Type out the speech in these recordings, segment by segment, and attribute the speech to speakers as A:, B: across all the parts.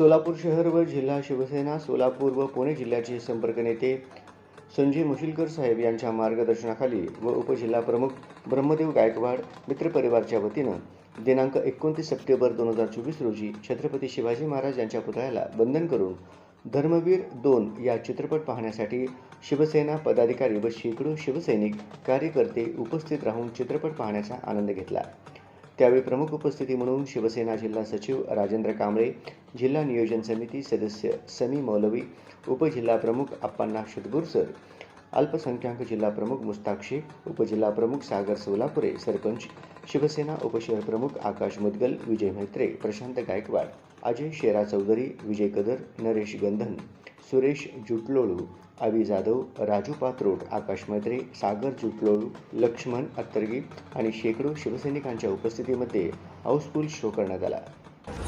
A: सोलापूर शहर व जिल्हा शिवसेना सोलापूर व पुणे जिल्ह्याचे संपर्क नेते संजय मुशिलकर साहेब यांच्या मार्गदर्शनाखाली व उपजिल्हा प्रमुख ब्रह्मदेव गायकवाड मित्रपरिवारच्या वतीनं दिनांक एकोणतीस सप्टेंबर दोन हजार चोवीस रोजी छत्रपती शिवाजी महाराज यांच्या पुतळ्याला बंधन करून धर्मवीर दोन या चित्रपट पाहण्यासाठी शिवसेना पदाधिकारी व शेकडो शिवसैनिक कार्यकर्ते उपस्थित राहून चित्रपट पाहण्याचा आनंद घेतला. त्यावेळी प्रमुख उपस्थिती म्हणून शिवसेना जिल्हा सचिव राजेंद्र कांबळे जिल्हा नियोजन समिती सदस्य समी मौलवी उपजिल्हा प्रमुख अप्पांना शुदगुरसर अल्पसंख्याक जिल्हा प्रमुख मुस्ताक शेख उपजिल्हा प्रमुख सागर सोलापुरे सरपंच शिवसेना उपशहर प्रमुख आकाश मुदगल विजय म्हेत्रे प्रशांत गायकवाड अजय शेरा चौधरी विजय कदर नरेश गंधन सुरेश जुटलोळू अवी जाधव राजू पात्रोट आकाश मैत्रे सागर जुटलोळू लक्ष्मण अत्तरगी आणि शेकडो शिवसैनिकांच्या उपस्थितीमध्ये हाऊसफुल शो करण्यात आला.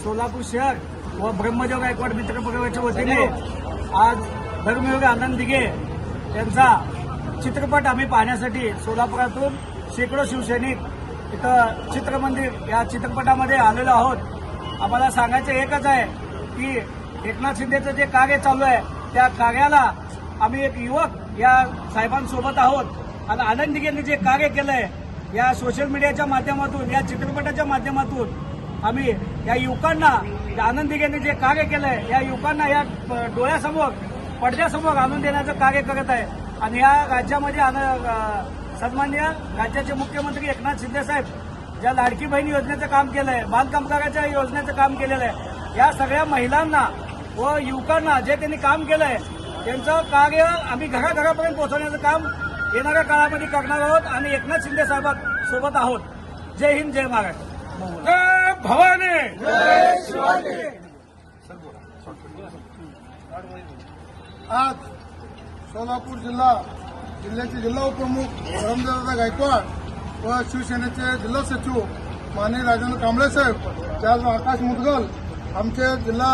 B: सोलापूर शहर व ब्रह्मदेव गायकवाड मित्र परिवाराच्या वतीने आज धर्मयोग आनंद दिघे यांचा चित्रपट आम्ही पाहण्यासाठी सोलापुरातून शेकडो शिवसैनिक इथं चित्रमंदिर या चित्रपटामध्ये आलेलो आहोत. आम्हाला सांगायचं एकच आहे की एकनाथ शिंदेचं जे कार्य चालू आहे त्या कार्याला आम्ही एक युवक या साहेबांसोबत आहोत. आणि आनंद जे कार्य केलंय या सोशल मीडियाच्या माध्यमातून या चित्रपटाच्या माध्यमातून आम्ही या युवकांना या आनंद जे कार्य केलंय या युवकांना या प- डोळ्यासमोर पडद्यासमोर आणून देण्याचं कार्य करत आहे. आणि या राज्यामध्ये सन्मान्य राज्याचे मुख्यमंत्री एकनाथ शिंदे साहेब ज्या लाडकी बहीण योजनेचं काम केलंय बांधकामगाराच्या योजनेचं काम केलेलं आहे या सगळ्या महिलांना व युवकांना जे त्यांनी काम केलंय त्यांचं कार्य आम्ही घराघरापर्यंत पोहोचवण्याचं काम येणाऱ्या काळामध्ये करणार आहोत आणि एकनाथ शिंदे साहेबां सोबत आहोत. जय हिंद जय महाराष्ट्र.
C: भवानी!
D: आज सोलापूर जिल्हा जिल्ह्याचे जिल्हा उपप्रमुख धरमदादा गायकवाड व शिवसेनेचे जिल्हा सचिव माननीय राजेंद्र कांबळे साहेब त्याचबरोबर आकाश मुदगल आमचे जिल्हा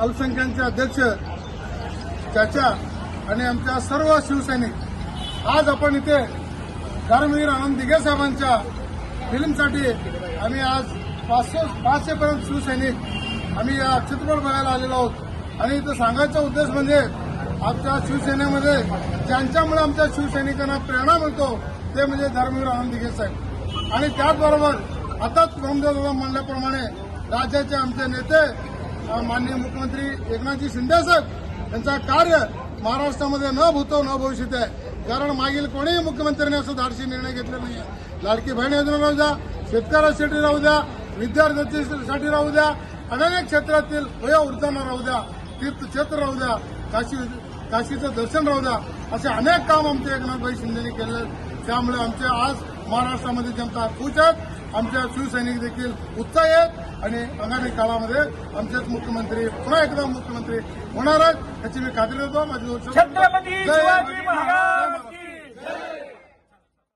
D: अल्पसंख्याकचे अध्यक्ष चाचा आणि आमच्या सर्व शिवसैनिक. आज आपण इथे धर्मवीर आनंद दिघे साहेबांच्या फिल्मसाठी आम्ही आज पाचशे पाचशेपर्यंत शिवसैनिक आम्ही या चित्रपट बघायला आलेलो आहोत. आणि इथं सांगायचा उद्देश म्हणजे आमच्या शिवसेनेमध्ये ज्यांच्यामुळे आमच्या शिवसैनिकांना प्रेरणा मिळतो ते म्हणजे धर्मवीर आनंद दिघे साहेब. आणि त्याचबरोबर आताच दादा म्हणल्याप्रमाणे राज्याचे आमचे नेते माननीय मुख्यमंत्री एकनाथजी शिंदे साहेब यांचा कार्य महाराष्ट्रामध्ये न भूतो न भविष्यत आहे. कारण मागील कोणीही मुख्यमंत्र्यांनी असं धाडशी निर्णय घेतला नाही लाडकी बहीण योजना राहू द्या शेतकऱ्यांसाठी राहू द्या विद्यार्थ्यांसाठी राहू द्या अनेक क्षेत्रातील वयोवृद्धांना राहू द्या तीर्थक्षेत्र राहू द्या काशी काशीचं दर्शन राहू द्या. असे अनेक काम आमच्या एकनाथभाई शिंदेने केले त्यामुळे आमचे आज महाराष्ट्रामध्ये जनता खुश आहेत. आमच्या शिवसैनिक देखील उत्साही आहेत. आणि आगामी काळामध्ये आमचेच मुख्यमंत्री पुन्हा एकदा मुख्यमंत्री होणार आहेत. याची मी खात्री देतो. माझी